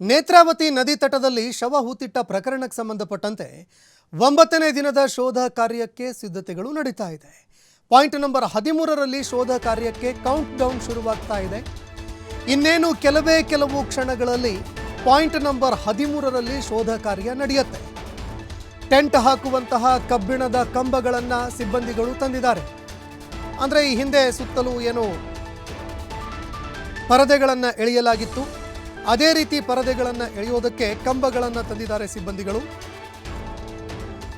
ನೇತ್ರಾವತಿ ನದಿ ತಟದಲ್ಲಿ ಶವ ಹೂತಿಟ್ಟ ಪ್ರಕರಣಕ್ಕೆ ಸಂಬಂಧಪಟ್ಟಂತೆ ಒಂಬತ್ತನೇ ದಿನದ ಶೋಧ ಕಾರ್ಯಕ್ಕೆ ಸಿದ್ಧತೆಗಳು ನಡೀತಾ ಇದೆ. ಪಾಯಿಂಟ್ ನಂಬರ್ ಹದಿಮೂರರಲ್ಲಿ ಶೋಧ ಕಾರ್ಯಕ್ಕೆ ಕೌಂಟ್ ಡೌನ್ ಶುರುವಾಗ್ತಾ ಇದೆ. ಇನ್ನೇನು ಕೆಲವೇ ಕೆಲವು ಕ್ಷಣಗಳಲ್ಲಿ ಪಾಯಿಂಟ್ ನಂಬರ್ ಹದಿಮೂರರಲ್ಲಿ ಶೋಧ ಕಾರ್ಯ ನಡೆಯುತ್ತೆ. ಟೆಂಟ್ ಹಾಕುವಂತಹ ಕಬ್ಬಿಣದ ಕಂಬಗಳನ್ನು ಸಿಬ್ಬಂದಿಗಳು ತಂದಿದ್ದಾರೆ. ಅಂದರೆ ಈ ಹಿಂದೆ ಸುತ್ತಲೂ ಏನು ಪರದೆಗಳನ್ನು ಎಳೆಯಲಾಗಿತ್ತು. ಅದೇ ರೀತಿ ಪರದೆಗಳನ್ನು ಎಳೆಯೋದಕ್ಕೆ ಕಂಬಗಳನ್ನು ತಂದಿದ್ದಾರೆ ಸಿಬ್ಬಂದಿಗಳು.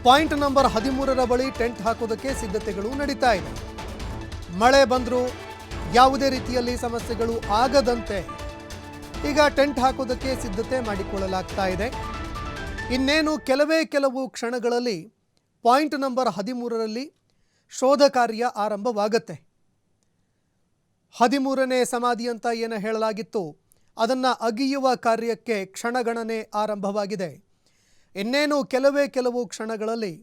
ಪಾಯಿಂಟ್ ನಂಬರ್ ಹದಿಮೂರರ ಬಳಿ ಟೆಂಟ್ ಹಾಕೋದಕ್ಕೆ ಸಿದ್ಧತೆಗಳು ನಡೀತಾ ಇದೆ. ಮಳೆ ಬಂದರೂ ಯಾವುದೇ ರೀತಿಯಲ್ಲಿ ಸಮಸ್ಯೆಗಳು ಆಗದಂತೆ ಈಗ ಟೆಂಟ್ ಹಾಕೋದಕ್ಕೆ ಸಿದ್ಧತೆ ಮಾಡಿಕೊಳ್ಳಲಾಗ್ತಾ ಇದೆ. ಇನ್ನೇನು ಕೆಲವೇ ಕೆಲವು ಕ್ಷಣಗಳಲ್ಲಿ ಪಾಯಿಂಟ್ ನಂಬರ್ ಹದಿಮೂರರಲ್ಲಿ ಶೋಧ ಕಾರ್ಯ ಆರಂಭವಾಗತ್ತೆ. ಹದಿಮೂರನೇ ಸಮಾಧಿ ಅಂತ ಏನು ಹೇಳಲಾಗಿತ್ತು? ಅದನ್ನು ಅಗಿಯುವ ಕಾರ್ಯಕ್ಕೆ ಕ್ಷಣಗಣನೆ ಆರಂಭವಾಗಿದೆ. ಇನ್ನೇನು ಕೆಲವೇ ಕೆಲವು ಕ್ಷಣಗಳಲ್ಲಿ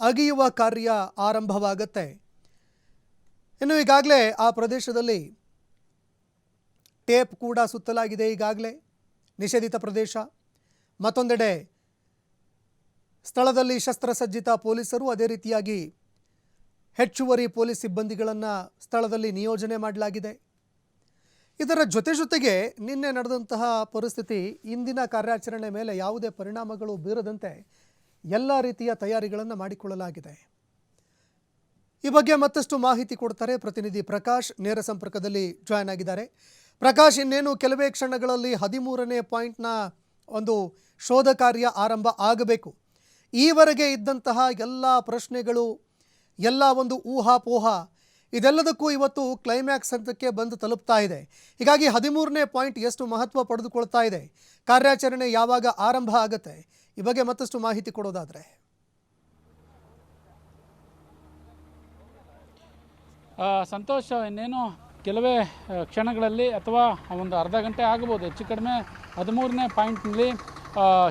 ಅಗಿಯುವ ಕಾರ್ಯ ಆರಂಭವಾಗುತ್ತೆ. ಇನ್ನು ಈಗಾಗಲೇ ಆ ಪ್ರದೇಶದಲ್ಲಿ ಟೇಪ್ ಕೂಡ ಸುತ್ತಲಾಗಿದೆ ಈಗಾಗಲೇ. ನಿಷೇಧಿತ ಪ್ರದೇಶ. ಮತ್ತೊಂದೆಡೆ ಸ್ಥಳದಲ್ಲಿ ಶಸ್ತ್ರಸಜ್ಜಿತ ಪೊಲೀಸರು ಅದೇ ರೀತಿಯಾಗಿ ಹೆಚ್ಚುವರಿ ಪೊಲೀಸ್ ಸಿಬ್ಬಂದಿಗಳನ್ನು ಸ್ಥಳದಲ್ಲಿ ನಿಯೋಜನೆ ಮಾಡಲಾಗಿದೆ. ಇದರ ಜೊತೆ ಜೊತೆಗೆ ನಿನ್ನೆ ನಡೆದಂತಹ ಪರಿಸ್ಥಿತಿ, ಇಂದಿನ ಕಾರ್ಯಾಚರಣೆ ಮೇಲೆ ಯಾವುದೇ ಪರಿಣಾಮಗಳು ಬೀರದಂತೆ ಎಲ್ಲ ರೀತಿಯ ತಯಾರಿಗಳನ್ನು ಮಾಡಿಕೊಳ್ಳಲಾಗಿದೆ. ಈ ಬಗ್ಗೆ ಮತ್ತಷ್ಟು ಮಾಹಿತಿ ಕೊಡ್ತಾರೆ ಪ್ರತಿನಿಧಿ ಪ್ರಕಾಶ್. ನೇರ ಸಂಪರ್ಕದಲ್ಲಿ ಜಾಯ್ನ್ ಆಗಿದ್ದಾರೆ. ಪ್ರಕಾಶ್, ಇನ್ನೇನು ಕೆಲವೇ ಕ್ಷಣಗಳಲ್ಲಿ ಹದಿಮೂರನೇ ಪಾಯಿಂಟ್ನ ಒಂದು ಶೋಧ ಕಾರ್ಯ ಆರಂಭ ಆಗಬೇಕು. ಈವರೆಗೆ ಇದ್ದಂತಹ ಎಲ್ಲ ಪ್ರಶ್ನೆಗಳು, ಎಲ್ಲ ಒಂದು ಊಹಾಪೋಹ ಇದೆಲ್ಲದಕ್ಕೂ ಇವತ್ತು ಕ್ಲೈಮ್ಯಾಕ್ಸ್ ಹಂತಕ್ಕೆ ಬಂದು ತಲುಪ್ತಾ ಇದೆ. ಹೀಗಾಗಿ ಹದಿಮೂರನೇ ಪಾಯಿಂಟ್ ಎಷ್ಟು ಮಹತ್ವ ಪಡೆದುಕೊಳ್ತಾ ಇದೆ? ಕಾರ್ಯಾಚರಣೆ ಯಾವಾಗ ಆರಂಭ ಆಗುತ್ತೆ? ಈ ಬಗ್ಗೆ ಮತ್ತಷ್ಟು ಮಾಹಿತಿ ಕೊಡೋದಾದರೆ. ಸಂತೋಷ, ಇನ್ನೇನು? ಕೆಲವೇ ಕ್ಷಣಗಳಲ್ಲಿ ಅಥವಾ ಒಂದು ಅರ್ಧ ಗಂಟೆ ಆಗಬಹುದು ಹೆಚ್ಚು ಕಡಿಮೆ ಹದಿಮೂರನೇ ಪಾಯಿಂಟ್ನಲ್ಲಿ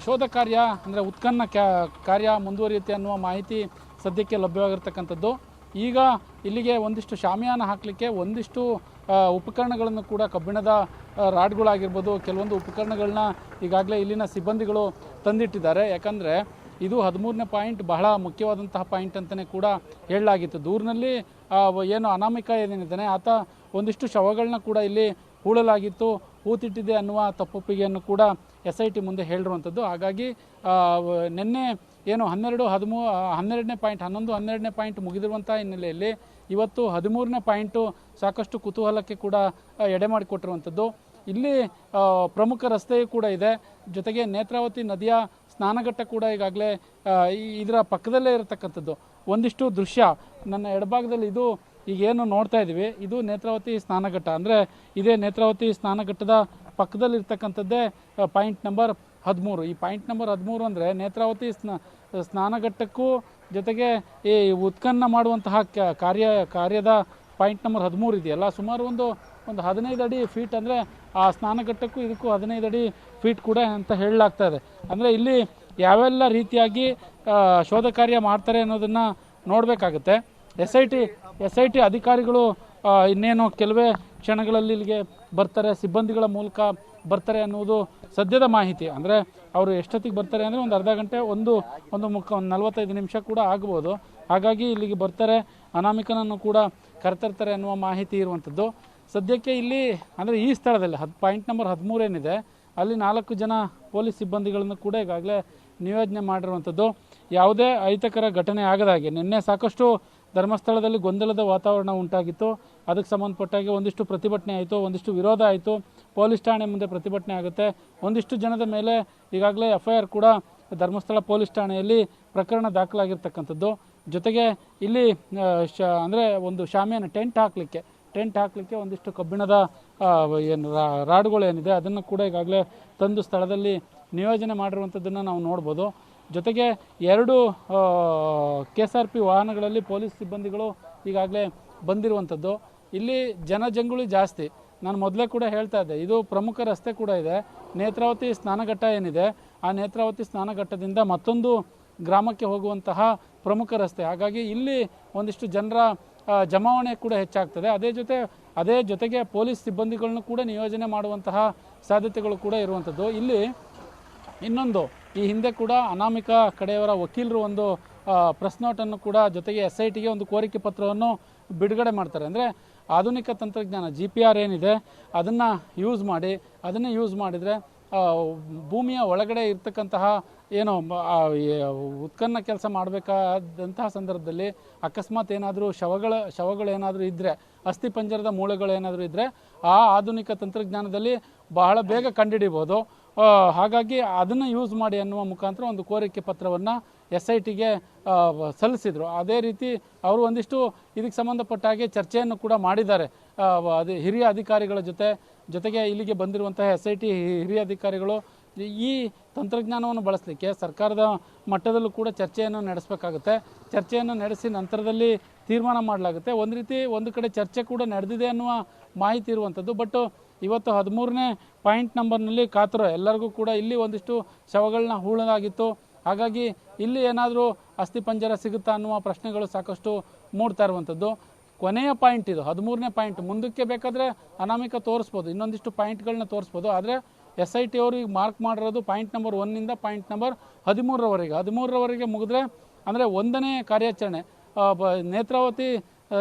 ಶೋಧ ಕಾರ್ಯ ಅಂದರೆ ಉತ್ಖನ್ನ ಕ್ಯಾ, ಕಾರ್ಯ ಮುಂದುವರಿಯುತ್ತೆ ಅನ್ನುವ ಮಾಹಿತಿ ಸದ್ಯಕ್ಕೆ ಲಭ್ಯವಾಗಿರ್ತಕ್ಕಂಥದ್ದು. ಈಗ ಇಲ್ಲಿಗೆ ಒಂದಿಷ್ಟು ಶಾಮಿಯಾನ ಹಾಕಲಿಕ್ಕೆ ಒಂದಿಷ್ಟು ಉಪಕರಣಗಳನ್ನು ಕೂಡ ಕಬ್ಬಿಣದ ರಾಡ್ಗಳಾಗಿರ್ಬೋದು, ಕೆಲವೊಂದು ಉಪಕರಣಗಳನ್ನ ಈಗಾಗಲೇ ಇಲ್ಲಿನ ಸಿಬ್ಬಂದಿಗಳು ತಂದಿಟ್ಟಿದ್ದಾರೆ. ಯಾಕಂದರೆ ಇದು ಹದಿಮೂರನೇ ಪಾಯಿಂಟ್, ಬಹಳ ಮುಖ್ಯವಾದಂತಹ ಪಾಯಿಂಟ್ ಅಂತಲೇ ಕೂಡ ಹೇಳಲಾಗಿತ್ತು. ದೂರಿನಲ್ಲಿ ಏನು ಅನಾಮಿಕ ಏನೇನಿದ್ದಾನೆ ಆತ ಒಂದಿಷ್ಟು ಶವಗಳನ್ನ ಕೂಡ ಇಲ್ಲಿ ಹೂಳಲಾಗಿತ್ತು. ಹೂತಿಟ್ಟಿದೆ ಅನ್ನುವ ತಪ್ಪೊಪ್ಪಿಗೆಯನ್ನು ಕೂಡ ಎಸ್ ಐ ಟಿ ಮುಂದೆ ಹೇಳಿರುವಂಥದ್ದು. ಹಾಗಾಗಿ ನಿನ್ನೆ ಏನು ಹನ್ನೆರಡು, ಹದಿಮೂ ಹನ್ನೆರಡನೇ ಪಾಯಿಂಟ್, ಹನ್ನೊಂದು, ಹನ್ನೆರಡನೇ ಪಾಯಿಂಟ್ ಮುಗಿದಿರುವಂಥ ಹಿನ್ನೆಲೆಯಲ್ಲಿ ಇವತ್ತು ಹದಿಮೂರನೇ ಪಾಯಿಂಟು ಸಾಕಷ್ಟು ಕುತೂಹಲಕ್ಕೆ ಕೂಡ ಎಡೆ ಮಾಡಿಕೊಟ್ಟಿರುವಂಥದ್ದು. ಇಲ್ಲಿ ಪ್ರಮುಖ ರಸ್ತೆಯೂ ಕೂಡ ಇದೆ. ಜೊತೆಗೆ ನೇತ್ರಾವತಿ ನದಿಯ ಸ್ನಾನಘಟ್ಟ ಕೂಡ ಈಗಾಗಲೇ ಇದರ ಪಕ್ಕದಲ್ಲೇ ಇರತಕ್ಕಂಥದ್ದು. ಒಂದಿಷ್ಟು ದೃಶ್ಯ. ನನ್ನ ಎಡಭಾಗದಲ್ಲಿ ಇದು ಈಗೇನು ನೋಡ್ತಾ ಇದ್ದೀವಿ. ಇದು ನೇತ್ರಾವತಿ ಸ್ನಾನಘಟ್ಟ. ಅಂದರೆ ಇದೇ ನೇತ್ರಾವತಿ ಸ್ನಾನಘಟ್ಟದ ಪಕ್ಕದಲ್ಲಿರ್ತಕ್ಕಂಥದ್ದೇ ಪಾಯಿಂಟ್ ನಂಬರ್ ಹದಿಮೂರು. ಈ ಪಾಯಿಂಟ್ ನಂಬರ್ ಹದಿಮೂರು ಅಂದರೆ ನೇತ್ರಾವತಿ ಸ್ನ ಸ್ನಾನಘಟ್ಟಕ್ಕೂ ಜೊತೆಗೆ ಈ ಉತ್ಖನ್ನ ಮಾಡುವಂತಹ ಕಾರ್ಯ, ಕಾರ್ಯದ ಪಾಯಿಂಟ್ ನಂಬರ್ ಹದಿಮೂರು ಇದೆಯಲ್ಲ ಸುಮಾರು ಒಂದು ಒಂದು ಹದಿನೈದು ಅಡಿ ಫೀಟ್ ಅಂದರೆ ಆ ಸ್ನಾನಘಟ್ಟಕ್ಕೂ ಇದಕ್ಕೂ ಹದಿನೈದು ಅಡಿ ಫೀಟ್ ಕೂಡ ಅಂತ ಹೇಳಲಾಗ್ತಾ ಇದೆ. ಅಂದರೆ ಇಲ್ಲಿ ಯಾವೆಲ್ಲ ರೀತಿಯಾಗಿ ಶೋಧ ಕಾರ್ಯ ಮಾಡ್ತಾರೆ ಅನ್ನೋದನ್ನು ನೋಡಬೇಕಾಗುತ್ತೆ. S I T S I T ಅಧಿಕಾರಿಗಳು ಇನ್ನೇನು ಕೆಲವೇ ಕ್ಷಣಗಳಲ್ಲಿ ಇಲ್ಲಿಗೆ ಬರ್ತಾರೆ. ಸಿಬ್ಬಂದಿಗಳ ಮೂಲಕ ಬರ್ತಾರೆ ಅನ್ನುವುದು ಸದ್ಯದ ಮಾಹಿತಿ. ಅಂದರೆ ಅವರು ಎಷ್ಟೊತ್ತಿಗೆ ಬರ್ತಾರೆ ಅಂದರೆ ಒಂದು ಅರ್ಧ ಗಂಟೆ, ಒಂದು ಒಂದು ಮುಖ ಒಂದು ನಲವತ್ತೈದು ನಿಮಿಷ ಕೂಡ ಆಗ್ಬೋದು. ಹಾಗಾಗಿ ಇಲ್ಲಿಗೆ ಬರ್ತಾರೆ, ಅನಾಮಿಕನನ್ನು ಕೂಡ ಕರೆತರ್ತಾರೆ ಅನ್ನುವ ಮಾಹಿತಿ ಇರುವಂಥದ್ದು. ಸದ್ಯಕ್ಕೆ ಇಲ್ಲಿ, ಅಂದರೆ ಈ ಸ್ಥಳದಲ್ಲಿ ಹತ್ತು ಪಾಯಿಂಟ್ ನಂಬರ್ ಹದಿಮೂರೇನಿದೆ, ಅಲ್ಲಿ ನಾಲ್ಕು ಜನ ಪೊಲೀಸ್ ಸಿಬ್ಬಂದಿಗಳನ್ನು ಕೂಡ ಈಗಾಗಲೇ ನಿಯೋಜನೆ ಮಾಡಿರುವಂಥದ್ದು. ಯಾವುದೇ ಅಹಿತಕರ ಘಟನೆ ಆಗದಾಗೆ ನಿನ್ನೆ ಸಾಕಷ್ಟು ಧರ್ಮಸ್ಥಳದಲ್ಲಿ ಗೊಂದಲದ ವಾತಾವರಣ ಉಂಟಾಗಿತ್ತು. ಅದಕ್ಕೆ ಸಂಬಂಧಪಟ್ಟಾಗೆ ಒಂದಿಷ್ಟು ಪ್ರತಿಭಟನೆ ಆಯಿತು, ಒಂದಿಷ್ಟು ವಿರೋಧ ಆಯಿತು. ಪೊಲೀಸ್ ಠಾಣೆ ಮುಂದೆ ಪ್ರತಿಭಟನೆ ಆಗುತ್ತೆ. ಒಂದಿಷ್ಟು ಜನದ ಮೇಲೆ ಈಗಾಗಲೇ ಎಫ್ ಐ ಆರ್ ಕೂಡ ಧರ್ಮಸ್ಥಳ ಪೊಲೀಸ್ ಠಾಣೆಯಲ್ಲಿ ಪ್ರಕರಣ ದಾಖಲಾಗಿರ್ತಕ್ಕಂಥದ್ದು. ಜೊತೆಗೆ ಇಲ್ಲಿ ಶ, ಅಂದರೆ ಒಂದು ಶಾಮಿಯನ್ನು ಟೆಂಟ್ ಹಾಕಲಿಕ್ಕೆ ಟೆಂಟ್ ಹಾಕಲಿಕ್ಕೆ ಒಂದಿಷ್ಟು ಕಬ್ಬಿಣದ ಏನು, ರಾ- ರಾಡುಗಳು ಏನಿದೆ, ಅದನ್ನು ಕೂಡ ಈಗಾಗಲೇ ತಂದು ಸ್ಥಳದಲ್ಲಿ ನಿಯೋಜನೆ ಮಾಡಿರುವಂಥದ್ದನ್ನು ನಾವು ನೋಡ್ಬೋದು. ಜೊತೆಗೆ ಎರಡು ಕೆ ಎಸ್ ಆರ್ ಪಿ ವಾಹನಗಳಲ್ಲಿ ಪೊಲೀಸ್ ಸಿಬ್ಬಂದಿಗಳು ಈಗಾಗಲೇ ಬಂದಿರುವಂಥದ್ದು. ಇಲ್ಲಿ ಜನಜಂಗುಳಿ ಜಾಸ್ತಿ. ನಾನು ಮೊದಲೇ ಕೂಡ ಹೇಳ್ತಾ ಇದ್ದೆ, ಇದು ಪ್ರಮುಖ ರಸ್ತೆ ಕೂಡ ಇದೆ. ನೇತ್ರಾವತಿ ಸ್ನಾನಘಟ್ಟ ಏನಿದೆ, ಆ ನೇತ್ರಾವತಿ ಸ್ನಾನಘಟ್ಟದಿಂದ ಮತ್ತೊಂದು ಗ್ರಾಮಕ್ಕೆ ಹೋಗುವಂತಹ ಪ್ರಮುಖ ರಸ್ತೆ. ಹಾಗಾಗಿ ಇಲ್ಲಿ ಒಂದಿಷ್ಟು ಜನರ ಜಮಾವಣೆ ಕೂಡ ಹೆಚ್ಚಾಗ್ತದೆ. ಅದೇ ಜೊತೆ, ಅದೇ ಜೊತೆಗೆ ಪೊಲೀಸ್ ಸಿಬ್ಬಂದಿಗಳನ್ನು ಕೂಡ ನಿಯೋಜನೆ ಮಾಡುವಂತಹ ಸಾಧ್ಯತೆಗಳು ಕೂಡ ಇರುವಂಥದ್ದು. ಇಲ್ಲಿ ಇನ್ನೊಂದು, ಈ ಹಿಂದೆ ಕೂಡ ಅನಾಮಿಕ ಕಡೆಯವರ ವಕೀಲರು ಒಂದು ಪ್ರೆಸ್ ನೋಟನ್ನು ಕೂಡ ಜೊತೆಗೆ ಎಸ್ ಐ ಟಿಗೆ ಒಂದು ಕೋರಿಕೆ ಪತ್ರವನ್ನು ಬಿಡುಗಡೆ ಮಾಡ್ತಾರೆ. ಅಂದರೆ ಆಧುನಿಕ ತಂತ್ರಜ್ಞಾನ ಜಿ ಪಿ ಆರ್ ಏನಿದೆ, ಅದನ್ನು ಯೂಸ್ ಮಾಡಿ, ಅದನ್ನೇ ಯೂಸ್ ಮಾಡಿದರೆ ಭೂಮಿಯ ಒಳಗಡೆ ಇರ್ತಕ್ಕಂತಹ ಏನೋ ಉತ್ಖನ್ನ ಕೆಲಸ ಮಾಡಬೇಕಾದಂತಹ ಸಂದರ್ಭದಲ್ಲಿ ಅಕಸ್ಮಾತ್ ಏನಾದರೂ ಶವಗಳ ಶವಗಳೇನಾದರೂ ಇದ್ದರೆ ಅಸ್ಥಿ ಪಂಜರದ ಮೂಳೆಗಳು ಏನಾದರೂ ಇದ್ದರೆ ಆ ಆಧುನಿಕ ತಂತ್ರಜ್ಞಾನದಲ್ಲಿ ಬಹಳ ಬೇಗ ಕಂಡುಹಿಡಿಬೋದು. ಹಾಗಾಗಿ ಅದನ್ನು ಯೂಸ್ ಮಾಡಿ ಅನ್ನುವ ಮುಖಾಂತರ ಒಂದು ಕೋರಿಕೆ ಪತ್ರವನ್ನು ಎಸ್ ಐ ಟಿಗೆ ಸಲ್ಲಿಸಿದರು. ಅದೇ ರೀತಿ ಅವರು ಒಂದಿಷ್ಟು ಇದಕ್ಕೆ ಸಂಬಂಧಪಟ್ಟ ಹಾಗೆ ಚರ್ಚೆಯನ್ನು ಕೂಡ ಮಾಡಿದ್ದಾರೆ. ಅದು ಹಿರಿಯ ಅಧಿಕಾರಿಗಳ ಜೊತೆ, ಜೊತೆಗೆ ಇಲ್ಲಿಗೆ ಬಂದಿರುವಂತಹ ಎಸ್ ಐ ಟಿ ಹಿರಿಯ ಅಧಿಕಾರಿಗಳು ಈ ತಂತ್ರಜ್ಞಾನವನ್ನು ಬಳಸಲಿಕ್ಕೆ ಸರ್ಕಾರದ ಮಟ್ಟದಲ್ಲೂ ಕೂಡ ಚರ್ಚೆಯನ್ನು ನಡೆಸಬೇಕಾಗುತ್ತೆ. ಚರ್ಚೆಯನ್ನು ನಡೆಸಿ ನಂತರದಲ್ಲಿ ತೀರ್ಮಾನ ಮಾಡಲಾಗುತ್ತೆ. ಒಂದು ರೀತಿ ಒಂದು ಕಡೆ ಚರ್ಚೆ ಕೂಡ ನಡೆದಿದೆ ಅನ್ನುವ ಮಾಹಿತಿ ಇರುವಂಥದ್ದು. ಬಟ್ ಇವತ್ತು ಹದಿಮೂರನೇ ಪಾಯಿಂಟ್ ನಂಬರ್ನಲ್ಲಿ ಕಾತರ ಎಲ್ಲರಿಗೂ ಕೂಡ ಇಲ್ಲಿ ಒಂದಿಷ್ಟು ಶವಗಳನ್ನ ಹೂಳಲಾಗಿತ್ತು. ಹಾಗಾಗಿ ಇಲ್ಲಿ ಏನಾದರೂ ಅಸ್ಥಿಪಂಜರ ಸಿಗುತ್ತಾ ಅನ್ನುವ ಪ್ರಶ್ನೆಗಳು ಸಾಕಷ್ಟು ಮೂಡ್ತಾ ಇರುವಂಥದ್ದು. ಕೊನೆಯ ಪಾಯಿಂಟ್ ಇದು, ಹದಿಮೂರನೇ ಪಾಯಿಂಟ್. ಮುಂದಕ್ಕೆ ಬೇಕಾದರೆ ಅನಾಮಿಕ ತೋರಿಸ್ಬೋದು, ಇನ್ನೊಂದಿಷ್ಟು ಪಾಯಿಂಟ್ಗಳನ್ನ ತೋರಿಸ್ಬೋದು. ಆದರೆ ಎಸ್ ಐ ಟಿ ಅವರು ಈಗ ಮಾರ್ಕ್ ಮಾಡಿರೋದು ಪಾಯಿಂಟ್ ನಂಬರ್ ಒನ್ನಿಂದ ಪಾಯಿಂಟ್ ನಂಬರ್ ಹದಿಮೂರರವರೆಗೆ. ಹದಿಮೂರರವರೆಗೆ ಮುಗಿದ್ರೆ ಅಂದರೆ ಒಂದನೇ ಕಾರ್ಯಾಚರಣೆ ನೇತ್ರಾವತಿ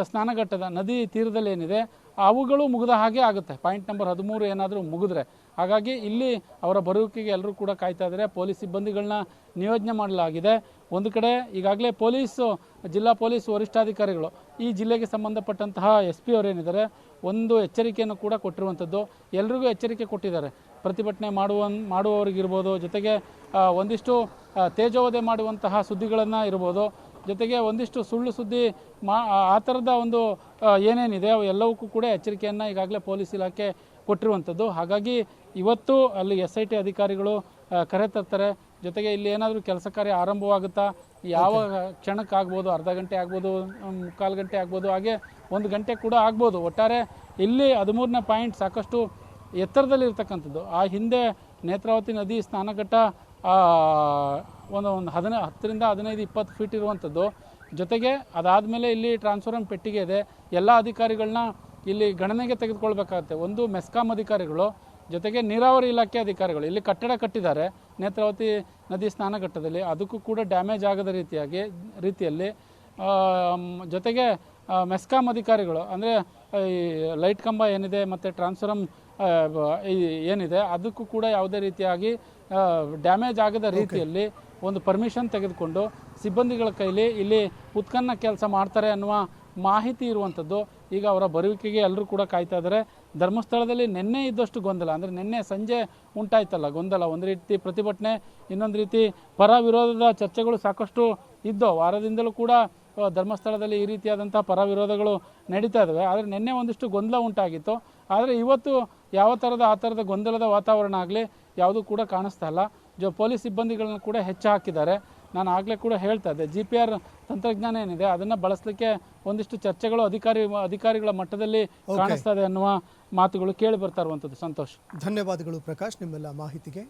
ಸ್ನಾನಘಟ್ಟದ ನದಿ ತೀರದಲ್ಲಿ ಏನಿದೆ, ಅವುಗಳು ಮುಗಿದ ಹಾಗೆ ಆಗುತ್ತೆ. ಪಾಯಿಂಟ್ ನಂಬರ್ ಹದಿಮೂರು ಏನಾದರೂ ಮುಗಿದ್ರೆ. ಹಾಗಾಗಿ ಇಲ್ಲಿ ಅವರ ಬರುವಿಕೆಗೆ ಎಲ್ಲರೂ ಕೂಡ ಕಾಯ್ತಾ ಇದ್ದಾರೆ. ಪೊಲೀಸ್ ಸಿಬ್ಬಂದಿಗಳನ್ನ ನಿಯೋಜನೆ ಮಾಡಲಾಗಿದೆ. ಒಂದು ಕಡೆ ಈಗಾಗಲೇ ಪೊಲೀಸು, ಜಿಲ್ಲಾ ಪೊಲೀಸ್ ವರಿಷ್ಠಾಧಿಕಾರಿಗಳು, ಈ ಜಿಲ್ಲೆಗೆ ಸಂಬಂಧಪಟ್ಟಂತಹ ಎಸ್ ಪಿ ಅವರೇನಿದ್ದಾರೆ ಒಂದು ಎಚ್ಚರಿಕೆಯನ್ನು ಕೂಡ ಕೊಟ್ಟಿರುವಂಥದ್ದು. ಎಲ್ರಿಗೂ ಎಚ್ಚರಿಕೆ ಕೊಟ್ಟಿದ್ದಾರೆ. ಪ್ರತಿಭಟನೆ ಮಾಡುವ ಮಾಡುವವರಿಗಿರ್ಬೋದು, ಜೊತೆಗೆ ಒಂದಿಷ್ಟು ತೇಜೋವಧೆ ಮಾಡುವಂತಹ ಸುದ್ದಿಗಳನ್ನು ಇರ್ಬೋದು. ಜೊತೆಗೆ ಒಂದಿಷ್ಟು ಸುಳ್ಳು ಸುದ್ದಿ ಮಾ ಆ- ಥರದ ಒಂದು ಏನೇನಿದೆ ಅವು ಎಲ್ಲವಕ್ಕೂ ಕೂಡ ಎಚ್ಚರಿಕೆಯನ್ನು ಈಗಾಗಲೇ ಪೊಲೀಸ್ ಇಲಾಖೆ ಕೊಟ್ಟಿರುವಂಥದ್ದು. ಹಾಗಾಗಿ ಇವತ್ತು ಅಲ್ಲಿ ಎಸ್ ಐ ಟಿ ಅಧಿಕಾರಿಗಳು ಕರೆ ತರ್ತಾರೆ. ಜೊತೆಗೆ ಇಲ್ಲಿ ಏನಾದರೂ ಕೆಲಸ ಕಾರ್ಯ ಆರಂಭವಾಗುತ್ತಾ ಯಾವ ಕ್ಷಣಕ್ಕೆ ಆಗ್ಬೋದು ಅರ್ಧ ಗಂಟೆ ಆಗ್ಬೋದು ಮುಕ್ಕಾಲು ಗಂಟೆ ಆಗ್ಬೋದು ಹಾಗೆ ಒಂದು ಗಂಟೆ ಕೂಡ ಆಗ್ಬೋದು. ಒಟ್ಟಾರೆ ಇಲ್ಲಿ ಹದಿಮೂರನೇ ಪಾಯಿಂಟ್ ಸಾಕಷ್ಟು ಎತ್ತರದಲ್ಲಿರ್ತಕ್ಕಂಥದ್ದು. ಆ ಹಿಂದೆ ನೇತ್ರಾವತಿ ನದಿ ಸ್ನಾನಘಟ್ಟ ಒಂದು ಒಂದು ಹದಿನೈ ಹತ್ತರಿಂದ ಹದಿನೈದು ಇಪ್ಪತ್ತು ಫೀಟ್ ಇರುವಂಥದ್ದು. ಜೊತೆಗೆ ಅದಾದಮೇಲೆ ಇಲ್ಲಿ ಟ್ರಾನ್ಸ್ಫಾರಮ್ ಪೆಟ್ಟಿಗೆ ಇದೆ. ಎಲ್ಲ ಅಧಿಕಾರಿಗಳನ್ನ ಇಲ್ಲಿ ಗಣನೆಗೆ ತೆಗೆದುಕೊಳ್ಬೇಕಾಗತ್ತೆ. ಒಂದು ಮೆಸ್ಕಾಂ ಅಧಿಕಾರಿಗಳು ಜೊತೆಗೆ ನೀರಾವರಿ ಇಲಾಖೆ ಅಧಿಕಾರಿಗಳು. ಇಲ್ಲಿ ಕಟ್ಟಡ ಕಟ್ಟಿದ್ದಾರೆ. ನೇತ್ರಾವತಿ ನದಿ ಸ್ನಾನಘಟ್ಟದಲ್ಲಿ ಅದಕ್ಕೂ ಕೂಡ ಡ್ಯಾಮೇಜ್ ಆಗದ ರೀತಿಯಾಗಿ ರೀತಿಯಲ್ಲಿ ಜೊತೆಗೆ ಮೆಸ್ಕಾಂ ಅಧಿಕಾರಿಗಳು ಅಂದರೆ ಈ ಲೈಟ್ ಕಂಬ ಏನಿದೆ ಮತ್ತು ಟ್ರಾನ್ಸ್ಫಾರಮ್ ಏನಿದೆ ಅದಕ್ಕೂ ಕೂಡ ಯಾವುದೇ ರೀತಿಯಾಗಿ ಡ್ಯಾಮೇಜ್ ಆಗದ ರೀತಿಯಲ್ಲಿ ಒಂದು ಪರ್ಮಿಷನ್ ತೆಗೆದುಕೊಂಡು ಸಿಬ್ಬಂದಿಗಳ ಕೈಲಿ ಇಲ್ಲಿ ಉತ್ಖನ್ನ ಕೆಲಸ ಮಾಡ್ತಾರೆ ಅನ್ನುವ ಮಾಹಿತಿ ಇರುವಂಥದ್ದು. ಈಗ ಅವರ ಬರುವಿಕೆಗೆ ಎಲ್ಲರೂ ಕೂಡ ಕಾಯ್ತಾ ಇದ್ದಾರೆ. ಧರ್ಮಸ್ಥಳದಲ್ಲಿ ನಿನ್ನೆ ಇದ್ದಷ್ಟು ಗೊಂದಲ, ಅಂದರೆ ನಿನ್ನೆ ಸಂಜೆ ಉಂಟಾಯ್ತಲ್ಲ ಗೊಂದಲ, ಒಂದು ರೀತಿ ಪ್ರತಿಭಟನೆ, ಇನ್ನೊಂದು ರೀತಿ ಪರ ವಿರೋಧದ ಚರ್ಚೆಗಳು ಸಾಕಷ್ಟು ಇದ್ದೋ ವಾರದಿಂದಲೂ ಕೂಡ ಧರ್ಮಸ್ಥಳದಲ್ಲಿ ಈ ರೀತಿಯಾದಂಥ ಪರ ವಿರೋಧಗಳು ನಡೀತಾ ಇದ್ದಾವೆ. ಆದರೆ ನಿನ್ನೆ ಒಂದಿಷ್ಟು ಗೊಂದಲ ಉಂಟಾಗಿತ್ತು. ಆದರೆ ಇವತ್ತು ಯಾವ ಥರದ ಆ ಥರದ ಗೊಂದಲದ ವಾತಾವರಣ ಆಗಲಿ, ಯಾವುದೂ ಕೂಡ ಕಾಣಿಸ್ತಾ ಇಲ್ಲ. ಜೊ ಪೊಲೀಸ್ ಸಿಬ್ಬಂದಿಗಳನ್ನ ಕೂಡ ಹೆಚ್ಚು ಹಾಕಿದ್ದಾರೆ ನಾನು ಆಗಲೇ ಕೂಡ ಹೇಳ್ತಾ ಇದ್ದೆ ಜಿ ಪಿ ಆರ್ ತಂತ್ರಜ್ಞಾನ ಏನಿದೆ ಅದನ್ನು ಬಳಸಲಿಕ್ಕೆ ಒಂದಿಷ್ಟು ಚರ್ಚೆಗಳು ಅಧಿಕಾರಿ ಅಧಿಕಾರಿಗಳ ಮಟ್ಟದಲ್ಲಿ ಕಾಣಿಸ್ತಾ ಇದೆ ಅನ್ನುವ ಮಾತುಗಳು ಕೇಳಿ ಬರ್ತಾ ಇರುವಂಥದ್ದು ಸಂತೋಷ್. ಧನ್ಯವಾದಗಳು ಪ್ರಕಾಶ್ ನಿಮ್ಮೆಲ್ಲ ಮಾಹಿತಿಗೆ.